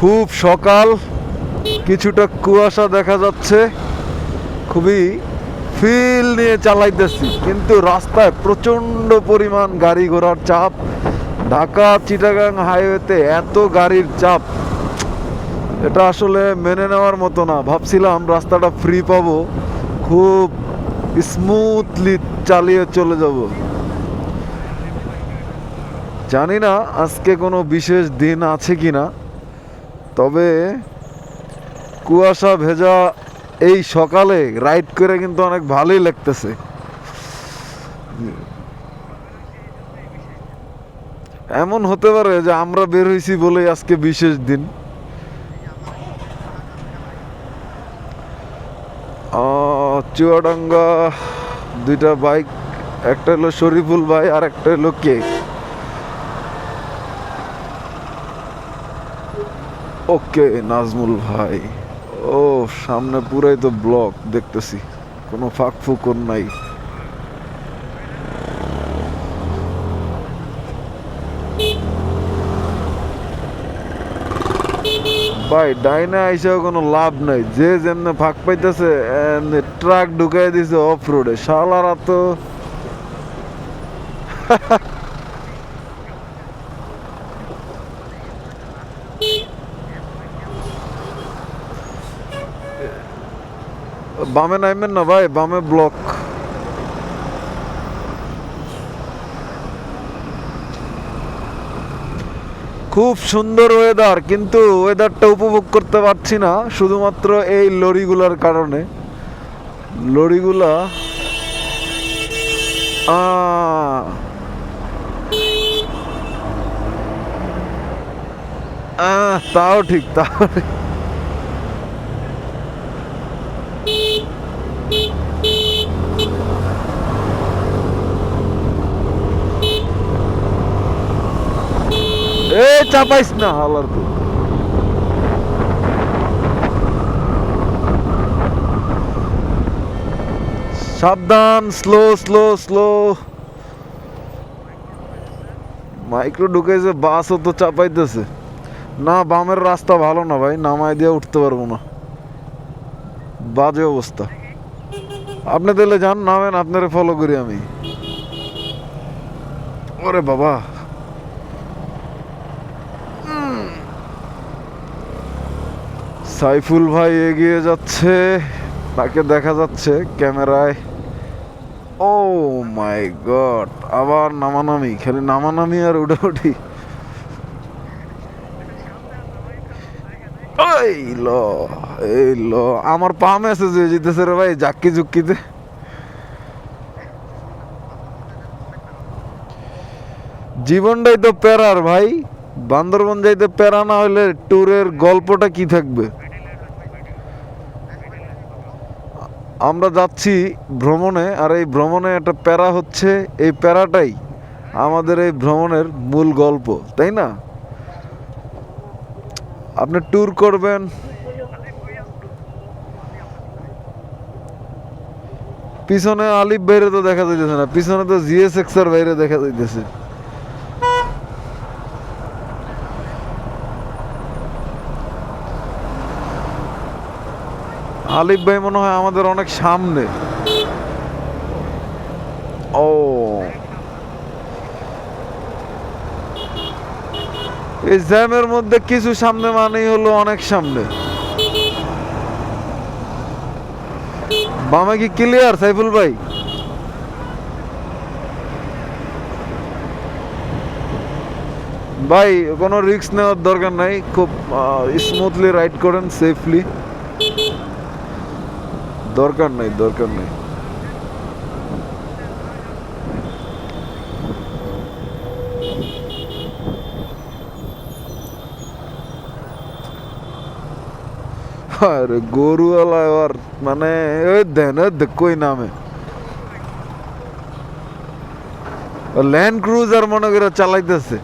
খুব সকাল, কিছুটা কুয়াশা দেখা যাচ্ছে, খুবই ফিল নিয়ে চালাইতেছি। কিন্তু রাস্তায় প্রচণ্ড পরিমাণ গাড়ি ঘোড়ার চাপ, ঢাকা চিটাগাং হাইওয়েতে এত গাড়ির চাপ, এটা আসলে মেনে নেওয়ার মতো না। ভাবছিলাম রাস্তাটা ফ্রি পাবো, খুব স্মুথলি চালিয়ে চলে যাব। জানি না আজকে কোনো বিশেষ দিন আছে কি না তবে কুয়াশা ভেজা এই সকালে রাইড করে কিন্তু অনেক ভালোই লাগতেছে। এমন হতে পারে যে আমরা বের হয়েছি বলেই আজকে বিশেষ দিন। চুয়াডাঙ্গা দুইটা বাইক, একটা হলো শরীফুল ভাই আর একটা হলো কে? ওকে, নাজমুল ভাই। ও, সামনে পুরাই তো ব্লক, দেখতেছি। কোনো ফাঁক ফুকর নাই। ভাই, ডাইনে আইসাও কোনো লাভ নাই। যে যেমনে ফাঁক পাইতেছে ট্রাক ঢুকাই দিছে অফ রোডে শালারা তো বামে নাইবেন না ভাই, বামে ব্লক। খুব সুন্দর ওয়েদার কিন্তু ওয়েদারটা উপভোগ করতে পারছি না, শুধুমাত্র এই লরিগুলার কারণে। লরিগুলা তাও ঠিক তাও ঠিক। চাপাইস না, হালার তো। সাবধান স্লো স্লো স্লো মাইক্রো ঢুকেছে বাসও তো চাপাইতেছে। না, বামের রাস্তা ভালো না ভাই নামাই দিয়ে উঠতে পারব না। বাজে অবস্থা। আপনি তাহলে যান, নামেন, আপনারে ফলো করি আমি। ওরে বাবা। সাইফুল ভাই এগিয়ে যাচ্ছে। তাকে দেখা যাচ্ছে ক্যামেরায়। ও মাই গড আবার নামানামি, খালি নামানামি আর উঠাউঠি এই ল এই ল, আমার পা মেসেজ হয়ে যেতেছে রে ভাই জাক্কি জুক্কিতে জীবনটাই তো প্যারার ভাই, বান্দরবন যাইতে প্যারা না হলে ট্যুরের গল্পটা কি থাকবে? আমরা যাচ্ছি ভ্রমণে, আর এই ভ্রমণে একটা প্যারা হচ্ছে, এই প্যারাটাই আমাদের এই ভ্রমণের মূল গল্প, তাই না? আপনি ট্যুর করবেন। পিছনে আলিফ বাইরে তো দেখা যাইতেছে না, পিছনে তো জিএস এক্সার বাইরে দেখা যাইতেছে। আলিফ ভাই মনে হয় আমাদের অনেক সামনে। ও। এই জ্যামের মধ্যে কিছু সামনে মানেই হলো অনেক সামনে। বামে কি ক্লিয়ার সাইফুল ভাই? ভাই, কোনো রিস্ক নেওয়ার দরকার নাই, খুব স্মুথলি রাইড করেন সেফলি দরকার নাই দরকার নাই। আরে গরুওয়ালা আর মানে ওই দেন কই নামে। ল্যান্ড ক্রুজার মনে করে চালাইতেছে।